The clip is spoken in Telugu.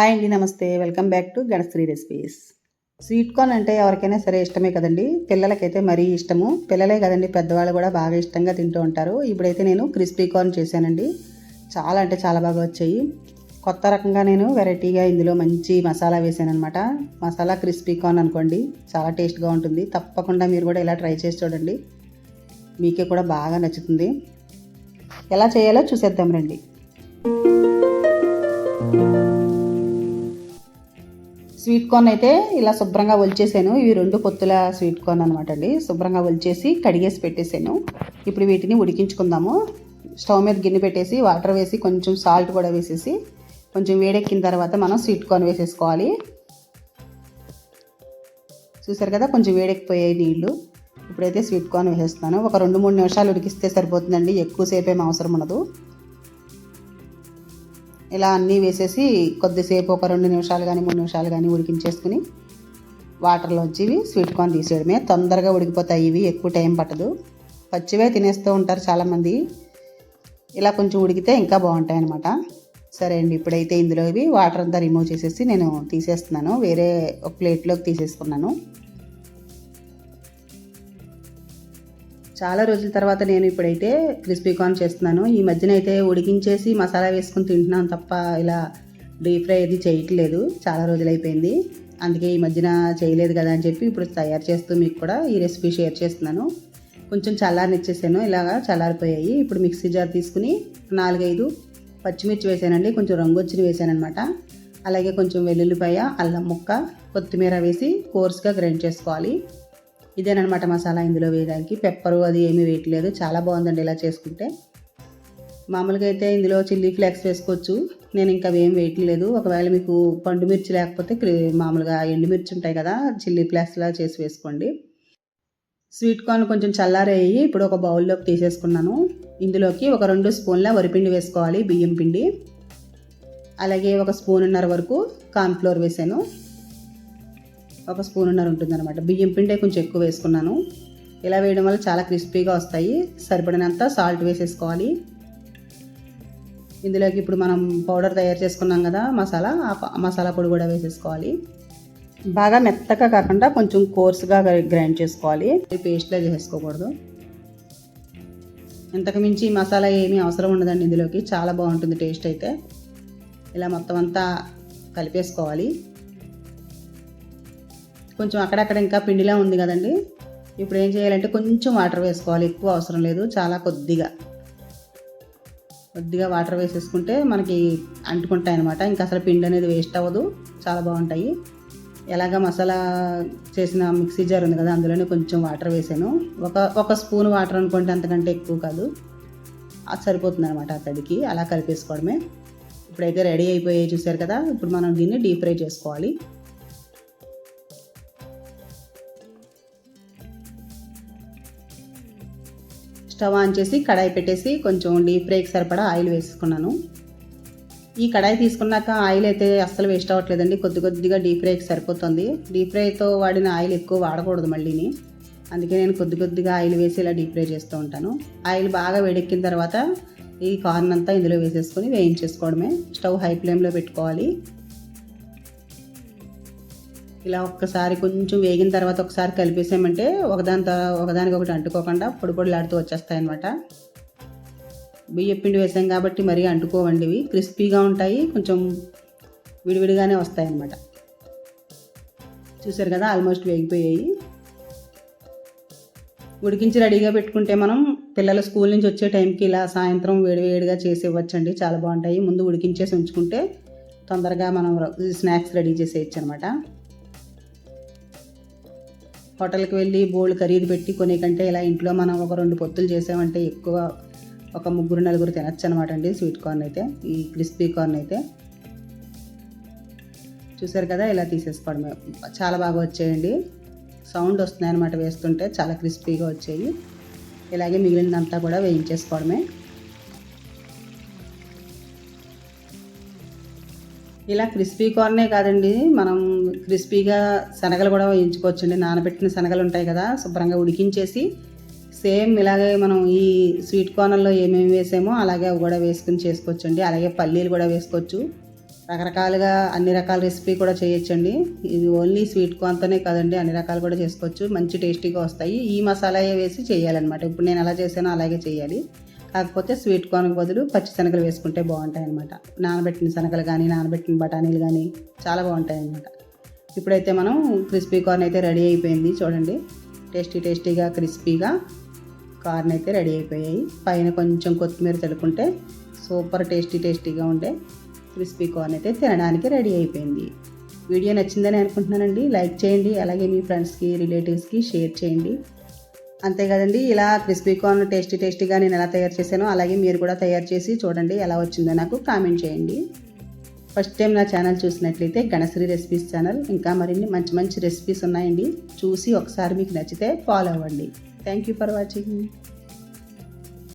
హాయ్ అండి నమస్తే. Welcome back to Ganashri recipes sweet corn అంటే ఎవరికైనా సరే ఇష్టమే కదండి. పిల్లలకైతే మరీ ఇష్టము. పిల్లలే కదండి పెద్దవాళ్ళు కూడా బాగా ఇష్టంగా తింటూ ఉంటారు. ఇప్పుడైతే నేను క్రిస్పీ కార్న్ చేశానండి. చాలా అంటే చాలా బాగా వచ్చాయి. కొత్త రకంగా నేను వెరైటీగా ఇందులో మంచి మసాలా వేసాను అనమాట మసాలా క్రిస్పీ కార్న్ అనుకోండి చాలా టేస్ట్గా ఉంటుంది. తప్పకుండా మీరు కూడా ఇలా ట్రై చేసి చూడండి. మీకే కూడా బాగా నచ్చుతుంది. ఎలా చేయాలో చూసేద్దాం రండి. స్వీట్ కార్న్ అయితే ఇలా శుభ్రంగా ఒలిచేసాను. ఇవి రెండు పొత్తుల స్వీట్ కార్న్ అనమాట అండి. శుభ్రంగా ఒలిచేసి కడిగేసి పెట్టేసాను. ఇప్పుడు వీటిని ఉడికించుకుందాము. స్టవ్ మీద గిన్నె పెట్టేసి వాటర్ వేసి కొంచెం సాల్ట్ కూడా వేసేసి కొంచెం వేడెక్కిన తర్వాత మనం స్వీట్ కార్న్ వేసేసుకోవాలి. చూసారు కదా కొంచెం వేడెక్కిపోయాయి నీళ్ళు ఇప్పుడైతే స్వీట్ కార్న్ వేసేస్తున్నాను. ఒక రెండు మూడు నిమిషాలు ఉడికిస్తే సరిపోతుందండి. ఎక్కువసేపు ఏం అవసరం ఉండదు. ఇలా అన్నీ వేసేసి కొద్దిసేపు ఒక రెండు నిమిషాలు కానీ మూడు నిమిషాలు కానీ ఉడికించేసుకుని వాటర్లో ఇవి స్వీట్ కార్న్ తీసేయడమే. తొందరగా ఉడికిపోతాయి ఇవి ఎక్కువ టైం పట్టదు. పచ్చివే తినేస్తూ ఉంటారు చాలామంది. ఇలా కొంచెం ఉడికితే ఇంకా బాగుంటాయి అన్నమాట సరే అండి ఇప్పుడైతే ఇందులో ఇవి వాటర్ అంతా రిమూవ్ చేసేసి నేను తీసేస్తున్నాను. వేరే ఒక ప్లేట్లోకి తీసేసుకున్నాను. చాలా రోజుల తర్వాత నేను ఇప్పుడైతే క్రిస్పీ కార్న్ చేస్తున్నాను. ఈ మధ్యన అయితే ఉడికించేసి మసాలా వేసుకుని తింటున్నాను తప్ప ఇలా డీప్ ఫ్రై అది చేయట్లేదు. చాలా రోజులు అయిపోయింది. అందుకే ఈ మధ్యన చేయలేదు కదా అని చెప్పి ఇప్పుడు తయారు చేస్తూ మీకు కూడా ఈ రెసిపీ షేర్ చేస్తున్నాను. కొంచెం చల్లారనిచ్చేసాను ఇలాగా చల్లారిపోయాయి. ఇప్పుడు మిక్సీ జార్ తీసుకుని నాలుగైదు పచ్చిమిర్చి వేసానండి. కొంచెం రంగు వచ్చిన వేసానమాట అలాగే కొంచెం వెల్లుల్లిపాయ అల్లం ముక్క కొత్తిమీర వేసి కోర్స్గా గ్రైండ్ చేసుకోవాలి. ఇదేనమాట మసాలా ఇందులో వేయడానికి. పెప్పరు అది ఏమీ వేయట్లేదు. చాలా బాగుందండి ఇలా చేసుకుంటే. మామూలుగా అయితే ఇందులో చిల్లీ ఫ్లేక్స్ వేసుకోవచ్చు. నేను ఇంకా ఏం వేయట్లేదు. ఒకవేళ మీకు పండు మిర్చి లేకపోతే మామూలుగా ఎండుమిర్చి ఉంటాయి కదా చిల్లీ ఫ్లేక్స్లా చేసి వేసుకోండి. స్వీట్ కార్న్ కొంచెం చల్లారేయి. ఇప్పుడు ఒక బౌల్లోకి తీసేసుకున్నాను. ఇందులోకి ఒక రెండు స్పూన్ల వరిపిండి వేసుకోవాలి బియ్యం పిండి. అలాగే ఒక స్పూన్ ఉన్నర వరకు కార్న్ఫ్లోర్ వేసాను. ఒక స్పూన్నర ఉంటుందన్నమాట. బియ్యం పిండి కొంచెం ఎక్కువ వేసుకున్నాను. ఇలా వేయడం వల్ల చాలా క్రిస్పీగా వస్తాయి. సరిపడినంత సాల్ట్ వేసేసుకోవాలి. ఇందులోకి ఇప్పుడు మనం పౌడర్ తయారు చేసుకున్నాం కదా మసాలా. మసాలా పొడి కూడా వేసేసుకోవాలి. బాగా మెత్తగా కాకుండా కొంచెం కోర్స్గా గ్రైండ్ చేసుకోవాలి. పేస్ట్లా చేసుకోకూడదు ఇంతకుమించి మసాలా ఏమీ అవసరం ఉండదండి ఇందులోకి. చాలా బాగుంటుంది టేస్ట్ అయితే. ఇలా మొత్తం అంతా కలిపేసుకోవాలి. కొంచెం అక్కడక్కడ ఇంకా పిండిలా ఉంది కదండి. ఇప్పుడు ఏం చేయాలంటే కొంచెం వాటర్ వేసుకోవాలి. ఎక్కువ అవసరం లేదు. చాలా కొద్దిగా. కొద్దిగా వాటర్ వేసేసుకుంటే మనకి అంటుకుంటాయి అనమాట ఇంకా అసలు పిండి అనేది వేస్ట్ అవ్వదు. చాలా బాగుంటాయి. ఎలాగ మసాలా చేసిన మిక్సీ జార్ ఉంది కదా అందులోనే కొంచెం వాటర్ వేసాను. ఒక ఒక స్పూన్ వాటర్ అనుకుంటే అంతకంటే ఎక్కువ కాదు. అది సరిపోతుంది అనమాట అతడికి అలా కలిపేసుకోవడమే. ఇప్పుడైతే రెడీ అయిపోయాయి చూసారు కదా. ఇప్పుడు మనం దీన్ని డీప్ ఫ్రై చేసుకోవాలి. స్టవ్ ఆన్ చేసి కడాయి పెట్టేసి కొంచెం డీప్ ఫ్రైకి సరిపడా ఆయిల్ వేసుకున్నాను. ఈ కడాయి తీసుకున్నాక ఆయిల్ అయితే అస్సలు వేస్ట్ అవ్వట్లేదండి. కొద్ది కొద్దిగా డీప్ ఫ్రైకి సరిపోతుంది. డీప్ ఫ్రైతో వాడిన ఆయిల్ ఎక్కువ వాడకూడదు మళ్ళీని. అందుకే నేను కొద్ది కొద్దిగా ఆయిల్ వేసి ఇలా డీప్ ఫ్రై చేస్తూ ఉంటాను. ఆయిల్ బాగా వేడెక్కిన తర్వాత ఈ కార్న్ అంతా ఇందులో వేసేసుకొని వేయించేసుకోవడమే. స్టవ్ హై ఫ్లేమ్లో పెట్టుకోవాలి. ఇలా ఒక్కసారి కొంచెం వేగిన తర్వాత ఒకసారి కలిపేసామంటే ఒకదాని ఒకదానికి ఒకటి అంటుకోకుండా పొడి పొడిలాడుతూ వచ్చేస్తాయి అనమాట బియ్య పిండి వేసాం కాబట్టి మరీ అంటుకోవండి ఇవి. క్రిస్పీగా ఉంటాయి కొంచెం విడివిడిగానే వస్తాయి అన్నమాట చూసారు కదా ఆల్మోస్ట్ వేగిపోయాయి. ఉడికించి రెడీగా పెట్టుకుంటే మనం పిల్లలు స్కూల్ నుంచి వచ్చే టైంకి ఇలా సాయంత్రం వేడివేడిగా చేసి ఇవ్వచ్చండి చాలా బాగుంటాయి. ముందు ఉడికించేసి ఉంచుకుంటే తొందరగా మనం స్నాక్స్ రెడీ చేసేయచ్చు అనమాట హోటల్కి వెళ్ళి బోల్డ్ ఖరీదు పెట్టి కొనే కంటే ఇలా ఇంట్లో మనం ఒక రెండు పొత్తులు చేసామంటే ఎక్కువ ఒక ముగ్గురు నలుగురు తినచ్చు అనమాట అండి స్వీట్ కార్న్ అయితే ఈ క్రిస్పీ కార్న్ అయితే. చూసారు కదా ఇలా తీసేసుకోవడమే చాలా బాగా వచ్చాయండి. సౌండ్ వస్తున్నాయి అనమాట వేస్తుంటే చాలా క్రిస్పీగా వచ్చాయి. ఇలాగే మిగిలినంతా కూడా వేయించేసుకోవడమే. ఇలా క్రిస్పీ కార్నే కాదండి. మనం క్రిస్పీగా శనగలు కూడా వేయించుకోవచ్చండి. నానబెట్టిన శనగలు ఉంటాయి కదా శుభ్రంగా ఉడికించేసి సేమ్ ఇలాగే మనం ఈ స్వీట్ కార్నర్లో ఏమేమి వేసామో అలాగే అవి కూడా వేసుకుని చేసుకోవచ్చండి. అలాగే పల్లీలు కూడా వేసుకోవచ్చు. రకరకాలుగా అన్ని రకాల రెసిపీ కూడా చేయొచ్చండి. ఇది ఓన్లీ స్వీట్ కార్న్తోనే కాదండి అన్ని రకాలు కూడా చేసుకోవచ్చు. మంచి టేస్టీగా వస్తాయి. ఈ మసాలాయే వేసి చేయాలన్నమాట. ఇప్పుడు నేను ఎలా చేసానో అలాగే చేయాలి. కాకపోతే స్వీట్ కార్న్ బదులు పచ్చి శనగలు వేసుకుంటే బాగుంటాయి అనమాట నానబెట్టిన శనగలు కానీ నానబెట్టిన బఠానీలు కానీ చాలా బాగుంటాయి అనమాట ఇప్పుడైతే మనం క్రిస్పీ కార్న్ అయితే రెడీ అయిపోయింది చూడండి. టేస్టీ టేస్టీగా క్రిస్పీగా కార్న్ అయితే రెడీ అయిపోయాయి. పైన కొంచెం కొత్తిమీర చల్లుకుంటే సూపర్ టేస్టీ టేస్టీగా ఉండే క్రిస్పీ కార్న్ అయితే తినడానికి రెడీ అయిపోయింది. వీడియో నచ్చిందని అనుకుంటున్నానండి. లైక్ చేయండి. అలాగే మీ ఫ్రెండ్స్కి రిలేటివ్స్కి షేర్ చేయండి. అంతే కదండి. ఇలా క్రిస్పీ కార్న్ టేస్టీ టేస్టీగా నేను ఎలా తయారు చేశానో అలాగే మీరు కూడా తయారు చేసి చూడండి ఎలా వచ్చిందో నాకు కామెంట్ చేయండి. ఫస్ట్ టైం నా ఛానల్ చూసినట్లయితే గణశ్రీ రెసిపీస్ ఛానల్. ఇంకా మరిన్ని మంచి మంచి రెసిపీస్ ఉన్నాయండి. చూసి ఒకసారి మీకు నచ్చితే ఫాలో అవ్వండి. Thank you for watching.